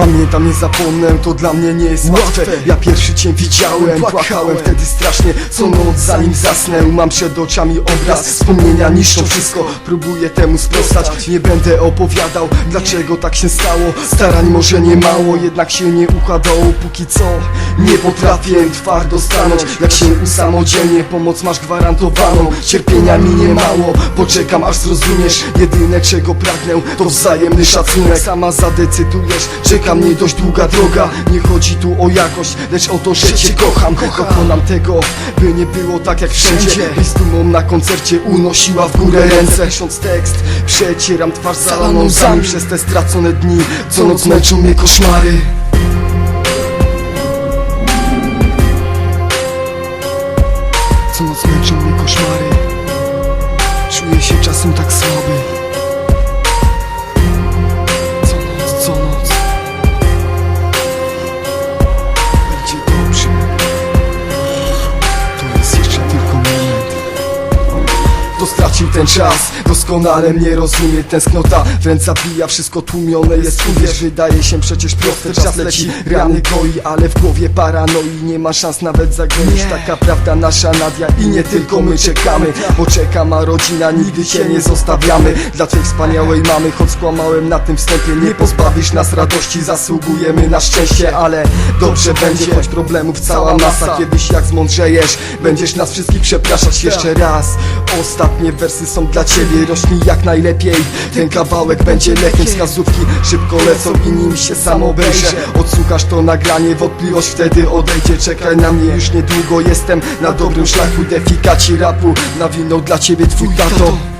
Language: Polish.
Pamiętam, nie zapomnę, to dla mnie nie jest łatwe. Ja pierwszy cię widziałem, płakałem wtedy strasznie Co noc zanim zasnę, mam przed oczami obraz Wspomnienia niszczą wszystko, próbuję temu sprostać Nie będę opowiadał, dlaczego tak się stało. Starań może nie mało, jednak się nie układało Póki co nie potrafię twardo stanąć. Jak się usamodzielnie, pomoc masz gwarantowaną. Cierpienia mi nie mało, poczekam aż zrozumiesz. Jedyne czego pragnę to wzajemny szacunek. Sama zadecydujesz, czeka mnie dość długa droga. Nie chodzi tu o jakość, lecz o to, że cię kocham. Dokonam tego, by nie było tak jak wszędzie. Byś z dumą na koncercie unosiła w górę ręce. Pisząc tekst, przecieram twarz zalaną łzami. Przez te stracone dni, co noc męczą mnie koszmary Czuję się czasem tak słaby ten czas, doskonale mnie rozumie Tęsknota. W ręce bija, wszystko tłumione jest Uwierz, wydaje się przecież proste Czas leci, rany goi, ale w głowie paranoi. Nie ma szans nawet zagłębić Taka prawda nasza Nadia i nie tylko my czekamy. Poczeka ma rodzina, nigdy cię nie zostawiamy. Dla twej wspaniałej mamy, choć skłamałem na tym wstępie Nie pozbawisz nas radości, zasługujemy na szczęście Ale dobrze będzie, choć problemów cała masa. Kiedyś jak zmądrzejesz, będziesz nas wszystkich przepraszać jeszcze raz. Ostatnie są dla ciebie, rośnij jak najlepiej. Ten kawałek będzie lekiem, wskazówki szybko lecą i nim się sam obejrzę. Odsłuchasz to nagranie, wątpliwość wtedy odejdzie. Czekaj na mnie już niedługo, jestem na dobrym szlaku. Defikaci rapu, nawinął dla ciebie twój tato